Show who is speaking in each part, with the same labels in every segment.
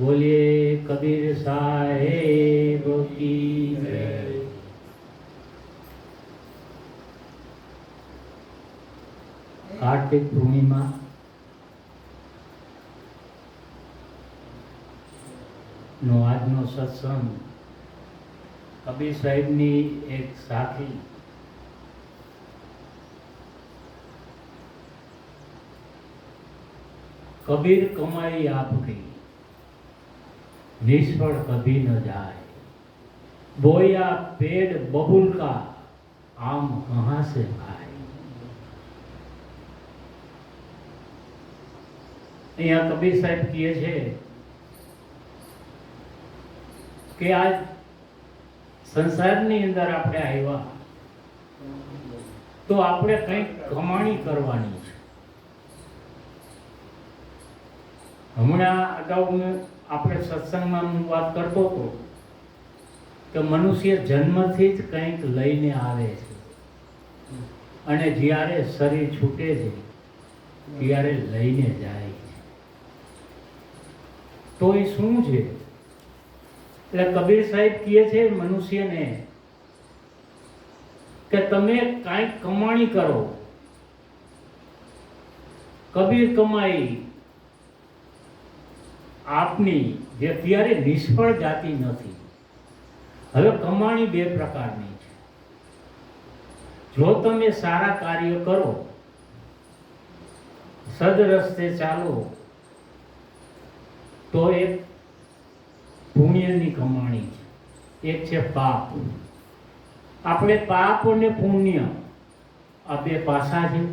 Speaker 1: બોલીએ કબીર સાહેબ કી જય કાર્તિક પૂર્ણિમા નો આજનો સત્સંગ કબીર સાહેબની એક સાખી. કબીર કમાઈ આપકી નિષ્ફળ કભી ન જાય. બોયા પેડ બબુલ કા આમ કહા સે ખાય અહીંયા કબીર સાહેબ કહે છે કે આ સંસારની અંદર આપણે આવ્યા. તો આપણે કંઈક કમાણી કરવાની છે. હમણાં અગાઉ આપણે સત્સંગમાં હું વાત કરતો હતો કે મનુષ્ય જન્મથી જ કંઈક લઈને આવે છે. અને જ્યારે શરીર છૂટે છે, ત્યારે લઈને જાય છે. તો એ શું છે? એટલે કબીર સાહેબ કહે છે મનુષ્યને કે તમે કાંઈક કમાણી કરો. કબીર કમાઈ આપની જે અત્યારે નિષ્ફળ જાતી નથી. હવે કમાણી બે પ્રકારની છે. જો તમે સારા કાર્ય કરો, સદરસ્તે ચાલો, તો એક પુણ્યની કમાણી છે. એક છે પાપ. આપણે પાપ અને પુણ્ય આ બે પાસા છે.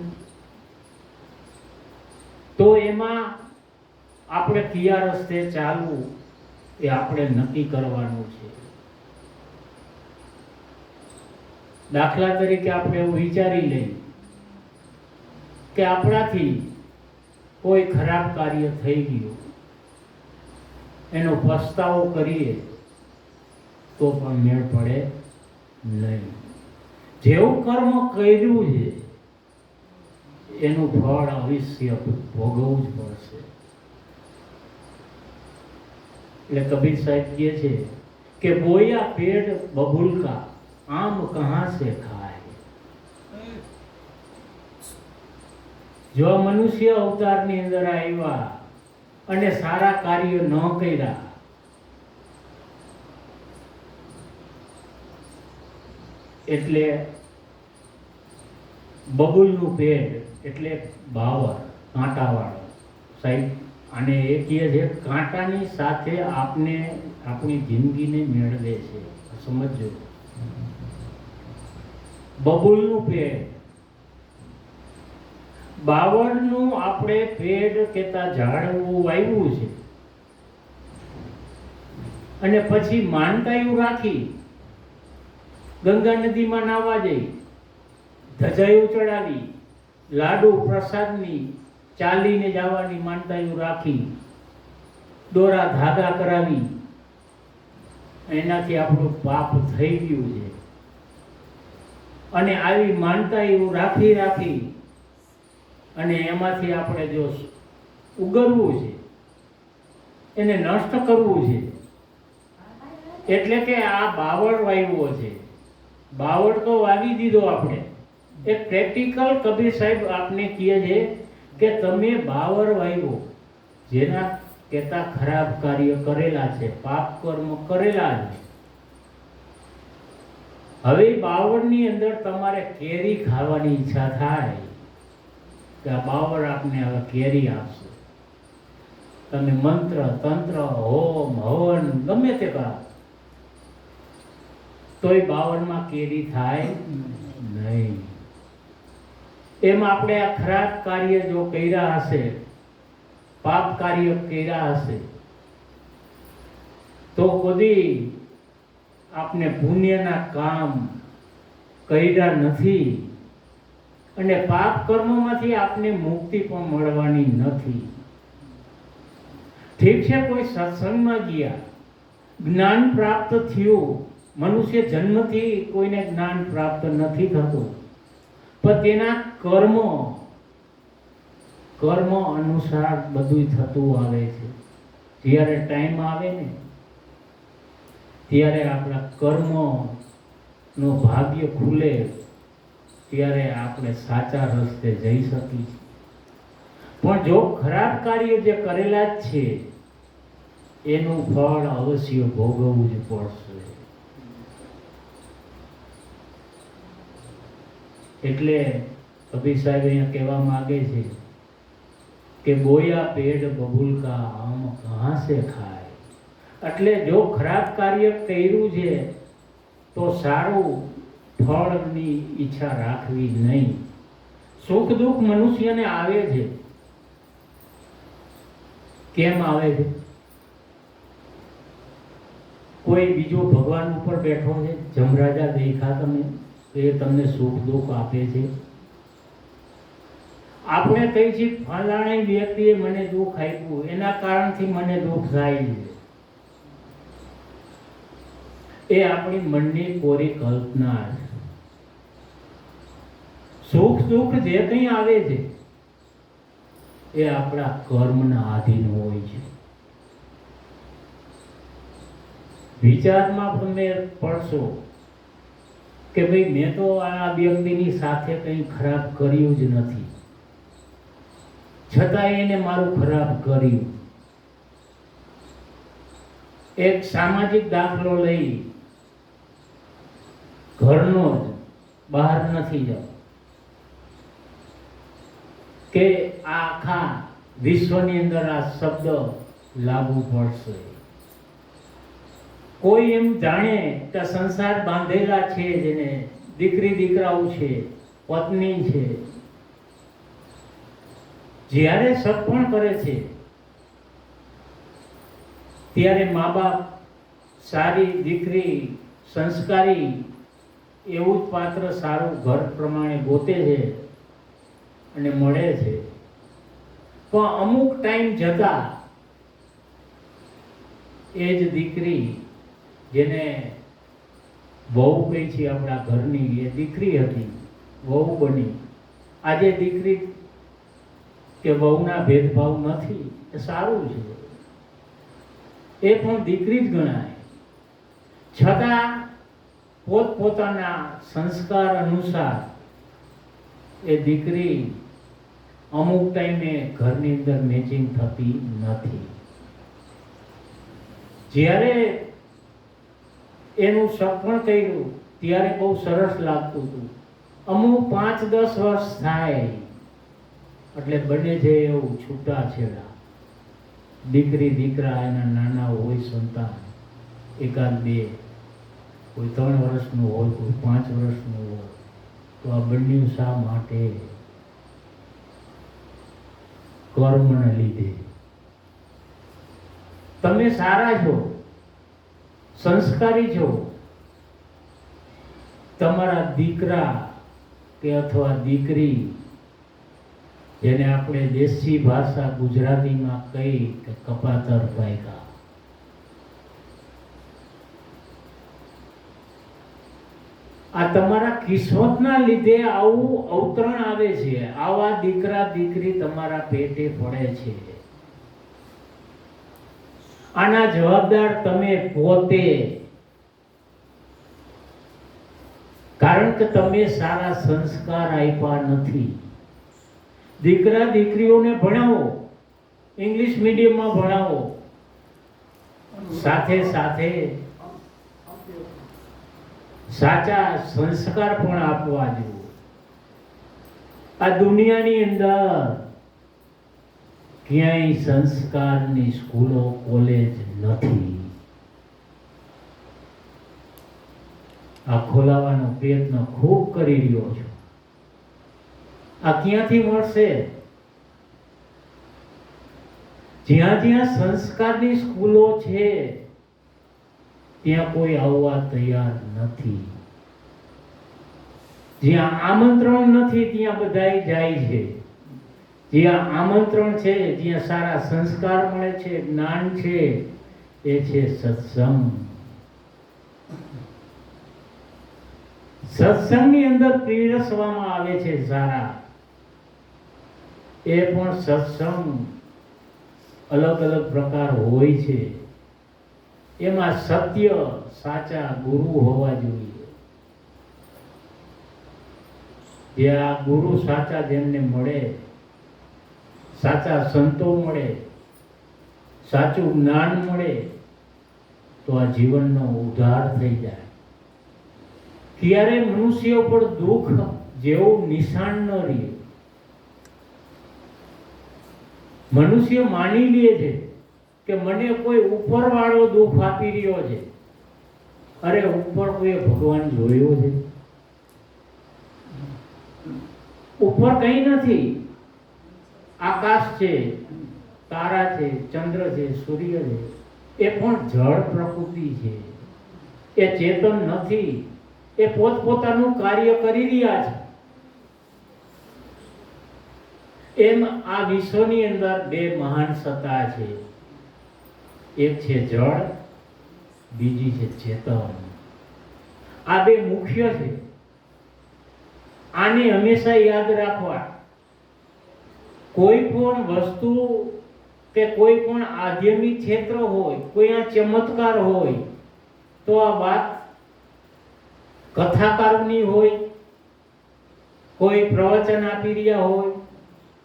Speaker 1: તો એમાં આપણે કયા રસ્તે ચાલવું એ આપણે નક્કી કરવાનું છે. દાખલા તરીકે આપણે એવું વિચારી લઈએ કે આપણાથી કોઈ ખરાબ કાર્ય થઈ ગયું. એનો પસ્તાવો કરીએ તો પણ મેળ પડે નહીં. જેવું કર્મ કર્યું છે, એનું ફળ અવશ્ય ભોગવવું જ પડશે. એટલે કબીર સાહેબ કહે છે કે બોયા પેડ બબુલ કા આમ કહાં છે ખાય. જો મનુષ્ય અવતારની અંદર આવ્યા અને સારા કાર્ય ન કર્યા, એટલે બબુલનું પેડ એટલે બાવર કાંટાવાળો સાહેબ અને એ કહે છે, કાંટાની સાથે આપને આપણી જિંદગીને મેળવે છે. સમજો બબુલનું પેડ. બાવળનું આપણે પેડ કેતા ઝાડવું વાવ્યું છે. અને પછી માનતાયું રાખી. ગંગા નદીમાં નાવા જઈ. ધજાયું ચડાવી લાડુ પ્રસાદની ચાલીને જવાની માનતાયું રાખી, દોરા ધાગા કરાવી, એનાથી આપણું પાપ થઈ ગયું છે. અને આવી માનતા એવું રાખી રાખી, અને એમાંથી આપણે જો ઉગરવું છે, એને નષ્ટ કરવું છે. એટલે કે આ બાવળ વાવ્યો છે. બાવળ તો વાવી દીધો આપણે. એ પ્રેક્ટિકલ કબીર સાહેબ આપને કહે છે કે તમે બાવર વાવ્યો જેના કેતા ખરાબ કાર્ય કરેલા છે, પાપ કર્મ કરેલા છે. હવે બાવળની અંદર તમારે કેરી ખાવાની ઈચ્છા થાય, કે આ બાવળ આપને હવે કેરી આપશે. તમે મંત્ર, તંત્ર, હોમ, હવન, ગમે તે કરો. તોય બાવળમાં કેરી થાય નહીં. એમ આપણે આ ખરાબ કાર્ય જો કર્યા હશે, પાપ કાર્ય કર્યા હશે, તો કદી આપને પુણ્યના કામ કર્યા નથી અને પાપ કર્મોમાંથી આપને મુક્તિ પણ મળવાની નથી. ઠીક છે, કોઈ સત્સંગમાં ગયા, જ્ઞાન પ્રાપ્ત થયું, મનુષ્ય જન્મથી કોઈને જ્ઞાન પ્રાપ્ત નથી થતું. પણ તેના કર્મ કર્મ અનુસાર બધું થતું આવે છે. જ્યારે ટાઈમ આવે ને, ત્યારે આપણા કર્મનો ભાગ્ય ખુલે, ત્યારે આપણે સાચા રસ્તે જઈ શકીએ પણ જો ખરાબ કાર્ય જે કરેલા જ છે, એનું ફળ અવશ્ય ભોગવવું જ પડશે. એટલે કબીર સાહેબ અહીંયા કહેવા માગે છે કે બોયા પેડ બબુલકા આમ કહાં સે ખાય? એટલે જો ખરાબ કાર્ય કર્યું છે, તો સારું ફળની ઈચ્છા રાખવી નહીં. સુખ દુઃખ મનુષ્યને આવે છે. કેમ આવે છે? કોઈ બીજો ભગવાન ઉપર બેઠો છે, જમરાજા દેખા તમે, એ તમને સુખ દુઃખ આપે છે? આપણે કહીએ છીએ ફલાણી વ્યક્તિએ મને દુઃખ આપ્યું. એના કારણથી મને દુઃખ થાય છે. એ આપણી મનની કોરી કલ્પના છે. સુખ દુઃખ જે કંઈ આવે છે, એ આપણા કર્મના આધીન હોય છે. વિચારમાં તમે પડશો કે ભાઈ મેં તો આ વ્યક્તિની સાથે કંઈ ખરાબ કર્યું જ નથી. છતાં એને મારું ખરાબ કર્યું. એક સામાજિક દાખલો લઈ ઘરનો જ બહાર નથી જતો. કે આખા વિશ્વની અંદર આ શબ્દ લાગુ પડશે. કોઈ એમ જાણે કે સંસાર બાંધેલા છે જેને દીકરી દીકરાઓ છે, પત્ની છે જ્યારે સગપણ કરે છે? ત્યારે મા બાપ સારી દીકરી, સંસ્કારી, એવું જ પાત્ર સારું ઘર પ્રમાણે ગોતે છે અને મળે છે. પણ અમુક ટાઈમ જતા એ જ દીકરી જેને બહુ કહી છે આપણા ઘરની, એ દીકરી હતી, વહુ બની. આજે દીકરી કે વહુના ભેદભાવ નથી, એ સારું છે. એ પણ દીકરી જ ગણાય. છતાં પોતપોતાના સંસ્કાર અનુસાર એ દીકરી અમુક ટાઈમે ઘરની અંદર મેચિંગ થતી નથી. જ્યારે એનું સપણ કર્યું, ત્યારે બહુ સરસ લાગતું હતું. અમુક પાંચ દસ વર્ષ થાય. એટલે બને છે એવું છૂટા છેડા. દીકરી, દીકરા એના નાના હોય, સંતાન, એકાદ બે, કોઈ ત્રણ વર્ષનું હોય, કોઈ પાંચ વર્ષનું હોય, તો આ બંને શા માટે? કર્મને લીધે. તમે સારા છો, સંસ્કારી છો. તમારા દીકરા કે અથવા દીકરી જેને આપણે દેશી ભાષા ગુજરાતીમાં કહી કે કપાતર પાયકા આ તમારા કિસ્મતના લીધે આવું અવતરણ આવે છે. આવા દીકરા દીકરી તમારા પેટે પડે છે. આના જવાબદાર તમે પોતે. કારણ કે તમે સારા સંસ્કાર આપ્યા નથી. દીકરા દીકરીઓને ભણાવો. ઇંગ્લિશ મીડિયમમાં ભણાવો. સાથે સાથે સાચા સંસ્કાર પણ આપવા જોઈએ આ દુનિયાની અંદર ક્યાંય સંસ્કારની સ્કૂલો, કોલેજ નથી. આ ખોલાવાનો પ્રયત્ન ખૂબ કરી રહ્યો છું. આ ક્યાંથી મળશે? જ્યાં જ્યાં સંસ્કારની સ્કૂલો છે, ત્યાં કોઈ આવવા તૈયાર નથી. જ્યાં આમંત્રણ નથી, ત્યાં બધાય જાય છે. જ્યાં આમંત્રણ છે, જ્યાં સારા સંસ્કાર મળે છે, જ્ઞાન છે, એ છે સત્સંગ. સત્સંગની અંદર પીરસવામાં આવે છે સારા. એ પણ સત્સંગ અલગ અલગ પ્રકાર હોય છે. એમાં સત્ય સાચા ગુરુ હોવા જોઈએ. જે આ ગુરુ સાચા જેમને મળે, સાચા સંતો મળે, સાચું જ્ઞાન મળે, તો આ જીવનનો ઉદ્ધાર થઈ જાય. ત્યારે મનુષ્ય પર દુઃખ જેવું નિશાન ન રહે. મનુષ્ય માની લે છે કે મને કોઈ ઉપરવાળો દુઃખ આપી રહ્યો છે. અરે ઉપર કોઈ ભગવાન જોયો છે? ઉપર કંઈ નથી. આકાશ છે, તારા છે, ચંદ્ર છે, સૂર્ય છે. એ પણ જળ પ્રકૃતિ છે. એ ચેતન નથી. એ પોતપોતાનું કાર્ય કરી રહ્યા છે. એમ આ વિશ્વની અંદર બે મહાન સત્તા છે. એક છે જળ, બીજી છે ચેતન આ બે મુખ્ય છે. આને હંમેશા યાદ રાખવા. કોઈ પણ વસ્તુ કે કોઈ પણ આધ્યાત્મિક ક્ષેત્ર હોય, કોઈ આ ચમત્કાર હોય, તો આ વાત કથાકારની હોય, કોઈ પ્રવચન આપી રહ્યા હોય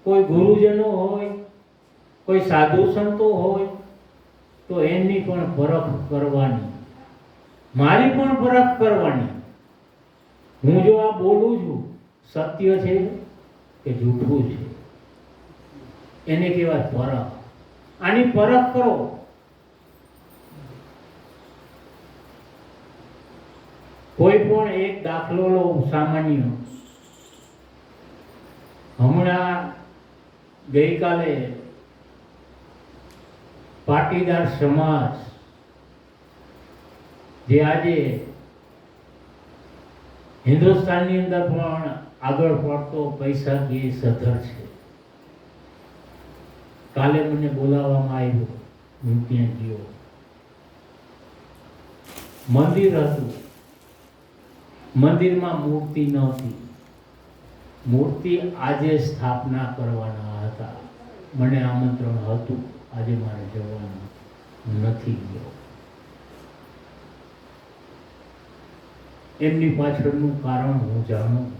Speaker 1: કોઈ ગુરુજનો હોય, કોઈ સાધુ સંતો હોય, તો એમની પણ પરખ કરવાની. મારી પણ પરખ કરવાની. હું જો આ બોલું છું, સત્ય છે કે જૂઠું છે? એને કહેવાય પરખ આની પરખ કરો. કોઈ પણ એક દાખલો લો સામાન્ય. હમણાં ગઈકાલે પાટીદાર સમાજ જે આજે હિન્દુસ્તાનની અંદર પણ આગળ પડતો પૈસાકીય સધર છે. કાલે મને બોલાવવામાં આવ્યો, હું ત્યાં ગયો. મંદિર હતું. મંદિરમાં મૂર્તિ નહોતી. મૂર્તિ આજે સ્થાપના કરવાના હતા. મને આમંત્રણ હતું, આજે મારે જવાનું નથી ગયો. એમની પાછળનું કારણ હું જાણું.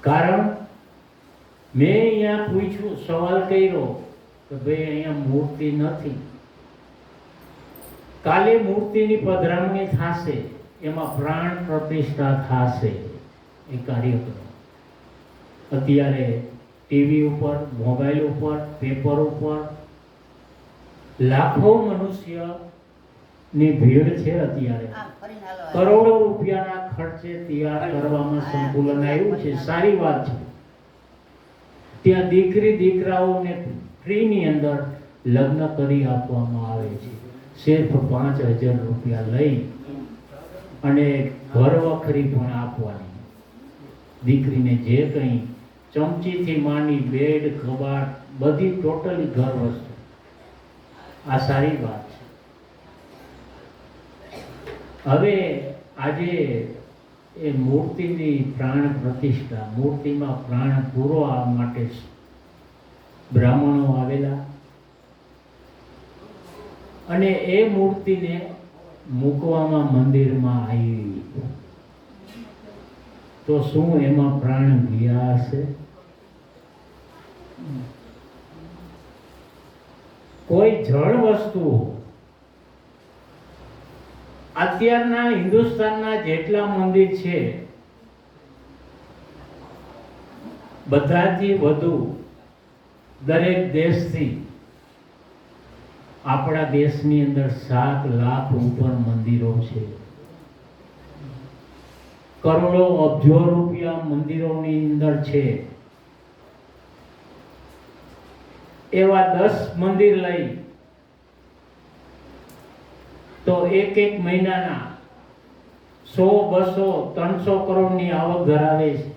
Speaker 1: કારણ, મેં અહીંયા પૂછ્યું, સવાલ કર્યો કે ભાઈ અહીંયા મૂર્તિ નથી. કાલે મૂર્તિની પધરામણી થશે, એમાં પ્રાણ પ્રતિષ્ઠા થશે. એ કાર્યક્રમ અત્યારે ટીવી ઉપર મોબાઈલ ઉપર પેપર ઉપર લાખો મનુષ્યની ભીડ છે અત્યારે. કરોડો રૂપિયાના ખર્ચે તૈયાર કરવામાં સંકુલન આવ્યું છે. સારી વાત છે. ત્યાં દીકરી દીકરાઓને ફ્રીની અંદર લગ્ન કરી આપવામાં આવે છે. સિર્ફ પાંચ હજાર રૂપિયા લઈ અને ઘર વખરી પણ આપવાની. દીકરીને જે કંઈ ચમચીથી માંડી બેડ, કબાટ, બધી ટોટલી ઘર વસ્તુ. આ સારી વાત છે. હવે આજે એ મૂર્તિની પ્રાણ પ્રતિષ્ઠા, મૂર્તિમાં પ્રાણ પૂરો પૂરવા માટે બ્રાહ્મણો આવેલા. અને એ મૂર્તિને મૂકવામાં મંદિરમાં આવી. તો શું એમાં પ્રાણ ગયા હશે? કોઈ જળ વસ્તુ અત્યારના હિન્દુસ્તાનના જેટલા મંદિર છે, બધાથી વધુ દરેક દેશથી આપણા દેશની અંદર સાત લાખ ઉપર મંદિરો છે. કરોડો અબજો રૂપિયા મંદિરોની અંદર છે. એવા દસ મંદિર લઈ. તો એક એક મહિનાના સો, બસો, ત્રણસો કરોડની આવક ધરાવે છે.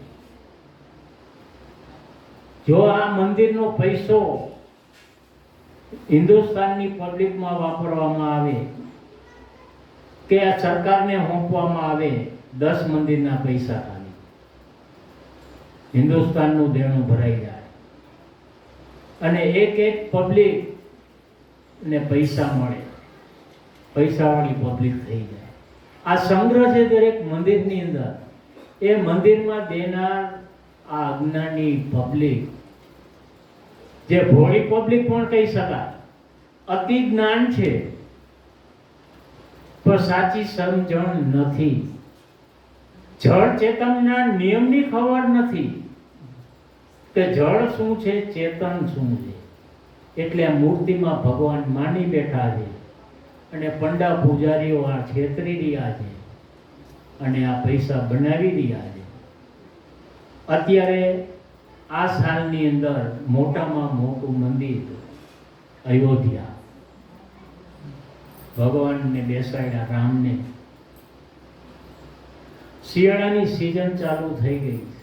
Speaker 1: જો આ મંદિરનો પૈસો હિન્દુસ્તાનની પબ્લિકમાં વાપરવામાં આવે, કે આ સરકારને સોંપવામાં આવે દસ મંદિરના પૈસા ખાલી. હિન્દુસ્તાનનું દેણું ભરાઈ જાય. અને એક એક પબ્લિક ને પૈસા મળે. પૈસાવાળી પબ્લિક થઈ જાય. આ સંગ્રહ છે દરેક મંદિરની અંદર. એ મંદિરમાં દેનાર આ અજ્ઞાની પબ્લિક જે ભોળી પબ્લિક પણ કહી શકાય, અતિ જ્ઞાન છે. પણ સાચી સમજણ નથી. જળ ચેતનના નિયમની ખબર નથી કે જળ શું છે ચેતન શું છે. એટલે આ મૂર્તિમાં ભગવાન માની બેઠા છે અને પંડા પૂજારીઓ આ છેતરી રહ્યા છે અને આ પૈસા બનાવી રહ્યા છે. અત્યારે આ સાલની અંદર મોટામાં મોટું મંદિર અયોધ્યા. ભગવાનને બેસાડ્યા રામને શિયાળાની સિઝન ચાલુ થઈ ગઈ છે.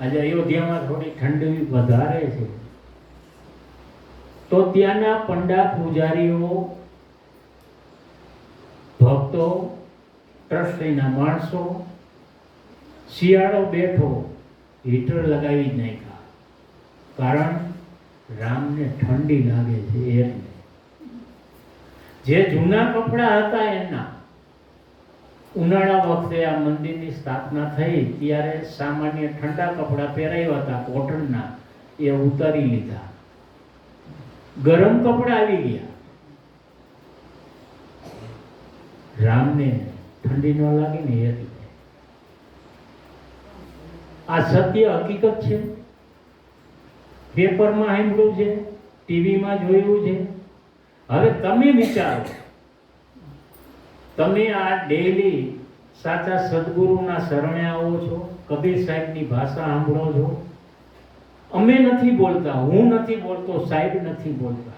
Speaker 1: આજે અયોધ્યામાં થોડી ઠંડી વધારે છે. તો ત્યાંના પંડા પૂજારીઓ, ભક્તો, ટ્રસ્ટીના માણસો, શિયાળો બેઠો હીટર લગાવી નાખ્યા. કારણ રામને ઠંડી લાગે છે એટલે જે જૂના કપડાં હતા એના ઉનાળા વખતે આ મંદિરની સ્થાપના થઈ ત્યારે સામાન્ય ઠંડા કપડાં પહેરાવ્યા હતા, કોટનના, એ ઉતારી લીધા. ગરમ કપડાં આવી ગયા. રામને ઠંડી ન લાગે ને એ રીતે આ સત્ય હકીકત છે. પેપરમાં સાંભળ્યું છે, ટીવીમાં જોયું છે. હવે તમે વિચારો. તમે આ ડેઈલી સાચા સદગુરુના શરણે આવો છો? કબીર સાહેબની ભાષા સાંભળો છો? અમે નથી બોલતા, હું નથી બોલતો, સાહેબ નથી બોલતા.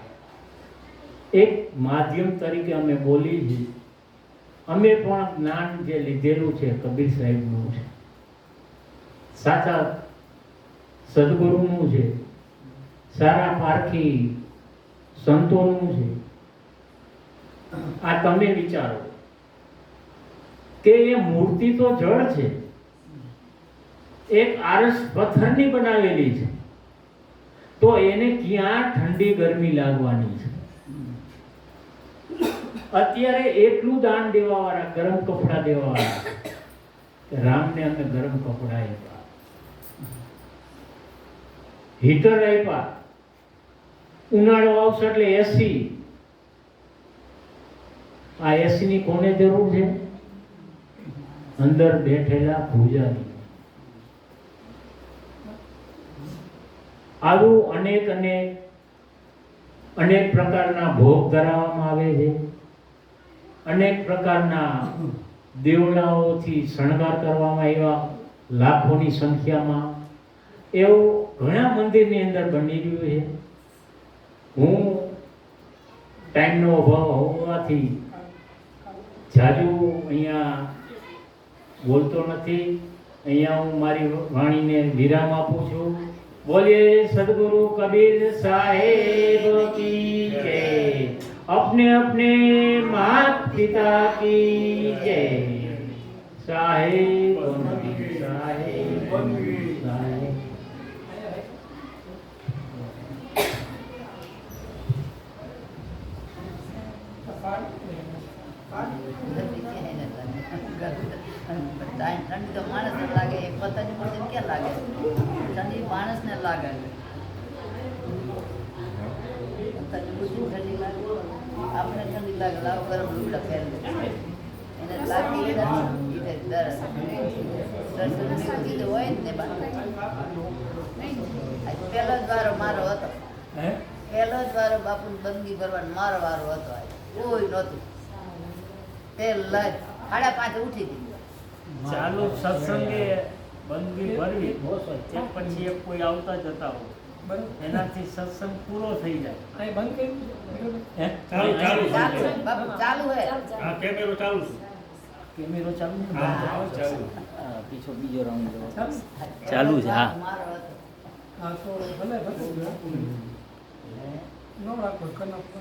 Speaker 1: એક માધ્યમ તરીકે અમે બોલી છીએ અમે પણ જ્ઞાન જે લીધેલું છે કબીર સાહેબનું છે. સાચા સદગુરુનું છે. સારા પારખી સંતોનું છે. આ તમે વિચારો. કે એ મૂર્તિ તો જળ છે. એક આરસ પથ્થરની બનાવેલી છે. તો એને ક્યાં ઠંડી ગરમી લાગવાની છે? અત્યારે એટલું દાન દેવા વાળા ગરમ કપડા દેવા વાળા કે રામને અમે ગરમ કપડા આપ્યા. હીટર આપ્યા. ઉનાળો આવશે એટલે એસી. આ એસી ની કોને જરૂર છે? અંદર બેઠેલા પૂજારી આવું અનેક અનેક અનેક પ્રકારના ભોગ ધરાવવામાં આવે છે. અનેક પ્રકારના દેવડાઓથી શણગાર કરવામાં આવ્યા લાખોની સંખ્યામાં. એવું ઘણા મંદિરની અંદર બની રહ્યું છે. હું ટાઈમનો અભાવ હોવાથી જાજુ અહીંયા બોલતો નથી. અહીંયા હું મારી વાણીને વિરામ આપું છું. બોલીએ સદગુરુ કબીર સાહેબ કી જય. અપને અપને માત પિતા કી જય. સાહેબ સાહેબ સાહેબ
Speaker 2: ઠંડી તો માણસને લાગે એ પતંગ પતંગ ક્યાં લાગે? ઠંડી માણસને લાગે. પતંગ બધું ઠંડી લાગે. આપણે ઠંડી લાગે લાવ ગરમ લુગડા પહેરી એને એટલે દરસ દર્શન બી હોય ને બા પહેલો જ વારો મારો હતો. પહેલો જ વારો બાપુની બંદગી ભરવાનો મારો વારો હતો. કોઈ નહોતું. પહેલા જ. સાડા પાંચે ઉઠી હતી
Speaker 1: ચાલુ સત્સંગે બંદગી ભરવી તે પછી એક કોઈ આવતા જતા હોય. એનાથી સત્સંગ પૂરો થઈ જાય. હે?
Speaker 3: ચાલુ, ચાલુ.
Speaker 2: ચાલુ છે, બાપુ ચાલુ હે.
Speaker 3: આ કેમેરો ચાલુ
Speaker 1: કેમેરો ચાલુ ને?
Speaker 3: હા, હા, ચાલુ.
Speaker 1: પીછો બીજો રાઉન્ડ ચાલુ? છે, હા.
Speaker 4: હા તો ભલે ભલે. ન રાખો કનક